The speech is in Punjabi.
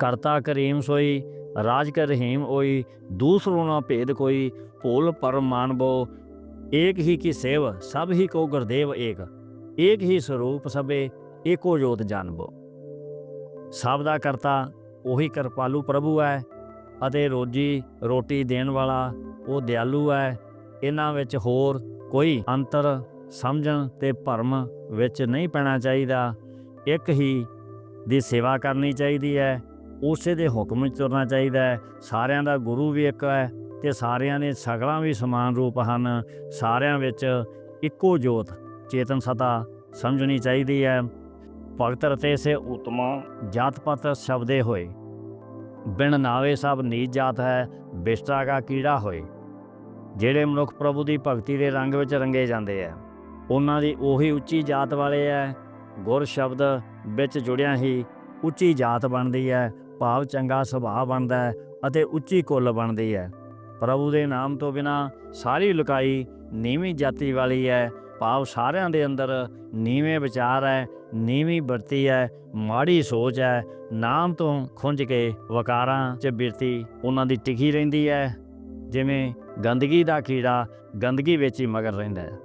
ਕਰਤਾ ਕਰੀਮ ਸੋਈ, ਰਾਜ ਕਰ ਰਹੀਮ ਹੋਈ ਦੂਸਰੋ ਨਾ ਭੇਦ ਕੋਈ, ਭੋਲ ਪਰਮ ਮਾਨਬੋ ਏਕ ਹੀ ਕੀ ਸੇਵ, ਸਭ ਹੀ ਕੋ ਗੁਰਦੇਵ ਏਕ। ਏਕ ਹੀ ਸਰੂਪ ਸਭੇ, ਏਕੋ ਜੋਤ ਜਾਣਬੋ ਸਭ ਦਾ ਕਰਤਾ, ਉਹੀ ਕਿਰਪਾਲੂ ਪ੍ਰਭੂ ਹੈ ਅਤੇ ਰੋਜੀ ਰੋਟੀ ਦੇਣ ਵਾਲਾ ਉਹ ਦਿਆਲੂ ਹੈ ਇਹਨਾਂ ਵਿੱਚ ਹੋਰ ਕੋਈ ਅੰਤਰ, ਸਮਝਣ ਤੇ ਭਰਮ ਵਿੱਚ ਨਹੀਂ ਪੈਣਾ ਚਾਹੀਦਾ। ਇੱਕ ਹੀ ਦੀ ਸੇਵਾ ਕਰਨੀ ਚਾਹੀਦੀ ਹੈ ਉਸੇ ਦੇ ਹੁਕਮ ਵਿੱਚ ਤੁਰਨਾ ਚਾਹੀਦਾ ਹੈ। ਸਾਰਿਆਂ ਦਾ ਗੁਰੂ ਵੀ ਇੱਕ ਹੈ ਤੇ ਸਾਰਿਆਂ ਦੇ ਸਗਲਾਂ ਵੀ ਸਮਾਨ ਰੂਪ ਹਨ। ਸਾਰਿਆਂ ਵਿੱਚ ਇੱਕੋ ਜੋਤ, ਚੇਤਨ ਸਤਾ ਸਮਝਣੀ ਚਾਹੀਦੀ ਹੈ। ਭਗਤ ਰਤੇ ਸੇ ਉਤਮਾ ਜਾਤ ਪਾਤ ਸ਼ਬਦੇ ਹੋਏ। ਬਿਨ ਨਾਵੇ ਸਭ ਨੀਚ ਜਾਤ ਹੈ ਬਿਸ਼ਟਾ ਕਾ ਕੀੜਾ ਹੋਏ। ਜਿਹੜੇ ਮਨੁੱਖ ਪ੍ਰਭੂ ਦੀ ਭਗਤੀ ਦੇ ਰੰਗ ਵਿੱਚ ਰੰਗੇ ਜਾਂਦੇ ਆ ਉਹਨਾਂ ਦੀ ਉਹੀ ਉੱਚੀ ਜਾਤ ਵਾਲੇ ਆ ਗੁਰ ਸ਼ਬਦ ਵਿੱਚ ਜੁੜਿਆ ਹੀ ਉੱਚੀ ਜਾਤ ਬਣਦੀ ਹੈ। ਭਾਵ ਚੰਗਾ ਸੁਭਾਅ ਬਣਦਾ ਹੈ ਅਤੇ ਉੱਚੀ ਕੁੱਲ ਬਣਦੀ ਹੈ। ਪ੍ਰਭੂ ਦੇ ਨਾਮ ਤੋਂ ਬਿਨਾ ਸਾਰੀ ਲੁਕਾਈ ਨੀਵੀਂ ਜਾਤੀ ਵਾਲੀ ਹੈ। ਭਾਵ ਸਾਰਿਆਂ ਦੇ ਅੰਦਰ ਨੀਵੇਂ ਵਿਚਾਰ ਹੈ, ਨੀਵੀਂ ਵਰਤੀ ਹੈ, ਮਾੜੀ ਸੋਚ ਹੈ। ਨਾਮ ਤੋਂ ਖੁੰਝ ਕੇ ਵਕਾਰਾਂ 'ਚ ਬਿਰਤੀ ਉਹਨਾਂ ਦੀ ਟਿਕੀ ਰਹਿੰਦੀ ਹੈ। ਜਿਵੇਂ ਗੰਦਗੀ ਦਾ ਕੀੜਾ ਗੰਦਗੀ ਵਿੱਚ ਹੀ ਮਗਰ ਰਹਿੰਦਾ ਹੈ।